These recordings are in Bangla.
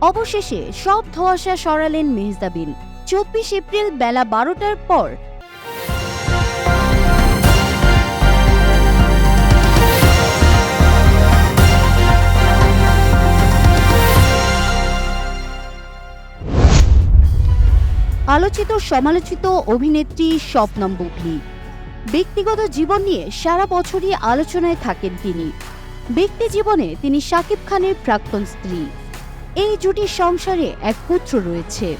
অবশেষে সব ধোঁয়াশা সরালেন মেহজাবিন। চব্বিশ এপ্রিল বেলা বারোটার পর। আলোচিত সমালোচিত অভিনেত্রী শবনম বুবলি। ব্যক্তিগত জীবন নিয়ে সারা বছরই আলোচনায় থাকেন তিনি। ব্যক্তি জীবনে তিনি শাকিব খানের প্রাক্তন স্ত্রী। এই জুটির সংসারে এক পুত্র রয়েছে।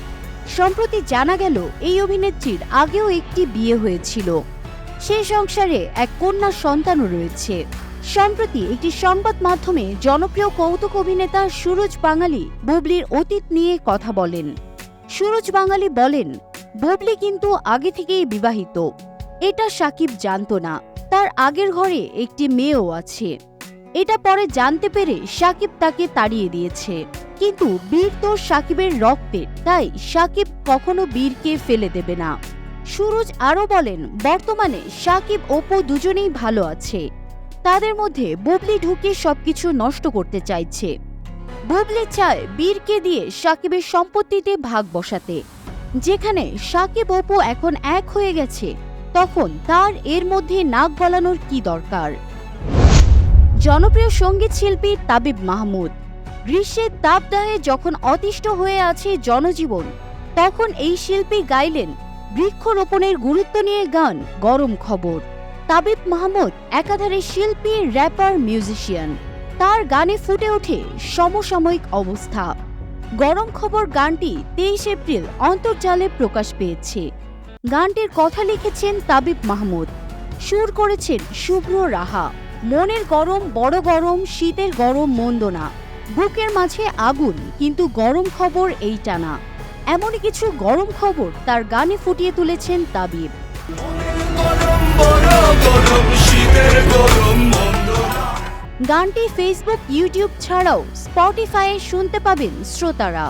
সম্প্রতি জানা গেল, এই অভিনেত্রীর আগেও একটি বিয়ে হয়েছিল। সেই সংসারে এক কন্যা সন্তানও রয়েছে। সম্প্রতি একটি সংবাদ মাধ্যমে জনপ্রিয় কৌতুক অভিনেতা সুরজ বাঙালি বুবলির অতীত নিয়ে কথা বলেন। সুরজ বাঙালি বলেন, বুবলি কিন্তু আগে থেকেই বিবাহিত। এটা সাকিব জানতো না। তার আগের ঘরে একটি মেয়েও আছে। এটা পরে জানতে পেরে সাকিব তাকে তাড়িয়ে দিয়েছে। কিন্তু বীর তো সাকিবের রক্তের তাই সাকিব কখনো বীরকে ফেলে দেবে না। সুরজ আরও বলেন, বর্তমানে সাকিব ওপো দুজনেই ভালো আছে। তাদের মধ্যে বুবলি ঢুকে সবকিছু নষ্ট করতে চাইছে। বুবলি চায় বীরকে দিয়ে সাকিবের সম্পত্তিতে ভাগ বসাতে। যেখানে সাকিব অপু এখন এক হয়ে গেছে, তখন তার এর মধ্যে নাক গলানোর কি দরকার? জনপ্রিয় সংগীত শিল্পী তাবিব মাহমুদ। গ্রীষ্মের তাপদাহে যখন অতিষ্ঠ হয়ে আছে জনজীবন, তখন এই শিল্পী গাইলেন বৃক্ষরোপণের গুরুত্ব নিয়ে গান, গরম খবর। তাবিব মাহমুদ, একাধারে শিল্পী, র্যাপার, মিউজিশিয়ান। তার গানে ফুটে ওঠে সমসাময়িক অবস্থা। গরম খবর গানটি তেইশ এপ্রিল অন্তর্জালে প্রকাশ পেয়েছে। গানটির কথা লিখেছেন তাবিব মাহমুদ। সুর করেছেন শুভ্র রাহা। মনের গরম, বড় গরম, শীতের গরম মন্দ না বুকের মাঝে আগুন, কিন্তু গরম খবর এইটা না এমন কিছু গরম খবর তার গানে ফুটিয়ে তুলেছেন তাবিব। গানটি ফেসবুক ইউটিউব ছাড়াও স্পটিফাইয়ে শুনতে পাবেন শ্রোতারা।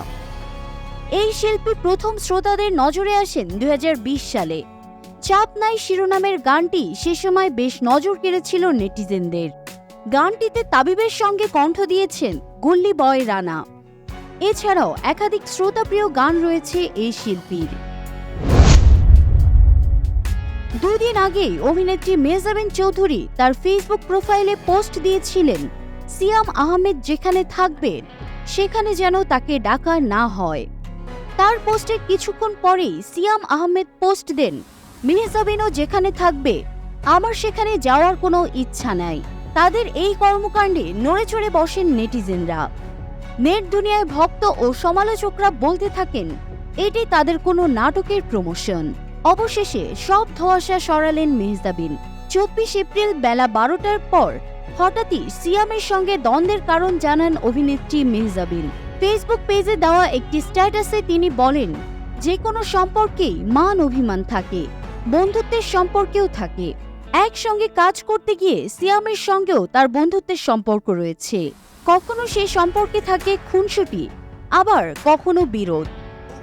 এই শিল্পী প্রথম শ্রোতাদের নজরে আসেন দু হাজার বিশ সালে। চাপ নাই শিরোনামের গানটি সে সময় বেশ নজর কেড়েছিল নেটিজেনদের। গানটিতে তাবিবের সঙ্গে কণ্ঠ দিয়েছেন গুল্লি বয় রানা। এছাড়াও একাধিক শ্রোতাপ্রিয় গান রয়েছে এই শিল্পীর। দুদিন আগেই অভিনেত্রী মেজাবিন চৌধুরী তার ফেসবুক প্রোফাইলে পোস্ট দিয়েছিলেন, সিয়াম আহমেদ যেখানে থাকবেন সেখানে যেন তাকে ডাকা না হয়। তার পোস্টের কিছুক্ষণ পরেই সিয়াম আহমেদ পোস্ট দেন, মেহজাবিনও যেখানে থাকবে, আমার সেখানে যাওয়ার কোনো ইচ্ছা নাই। তাদের এই কর্মকাণ্ডে নড়েচড়ে বসেন নেটিজেনরা। নেট দুনিয়ায় ভক্ত ও সমালোচকরা বলতে থাকেন এটি তাদের কোনো নাটকের প্রমোশন। অবশেষে সব ধোঁয়াশা সরালেন মেহজাবিন। চব্বিশ এপ্রিল বেলা বারোটার পর হঠাৎই সিয়ামের সঙ্গে দ্বন্দ্বের কারণ জানান অভিনেত্রী মেহজাবিন। ফেসবুক পেজে দেওয়া একটি স্ট্যাটাসে তিনি বলেন, যে কোনো সম্পর্কেই মান অভিমান থাকে, বন্ধুত্বের সম্পর্কেও থাকে। একসঙ্গে কাজ করতে গিয়ে সিয়ামের সঙ্গেও তার বন্ধুত্বের সম্পর্ক রয়েছে। কখনো সে সম্পর্কে থাকে খুনসুটি, আবার কখনো বিরোধ।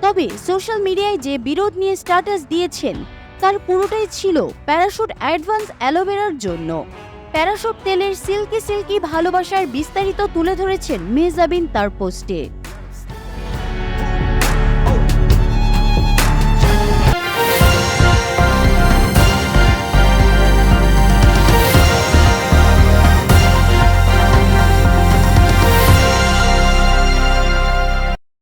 তবে সোশ্যাল মিডিয়ায় যে বিরোধ নিয়ে স্ট্যাটাস দিয়েছেন, তার পুরোটাই ছিল প্যারাশুট অ্যাডভান্স অ্যালোভেরার জন্য। প্যারাশুট তেলের সিল্কি সিল্কি ভালোবাসার বিস্তারিত তুলে ধরেছেন মেহজাবিন তার পোস্টে।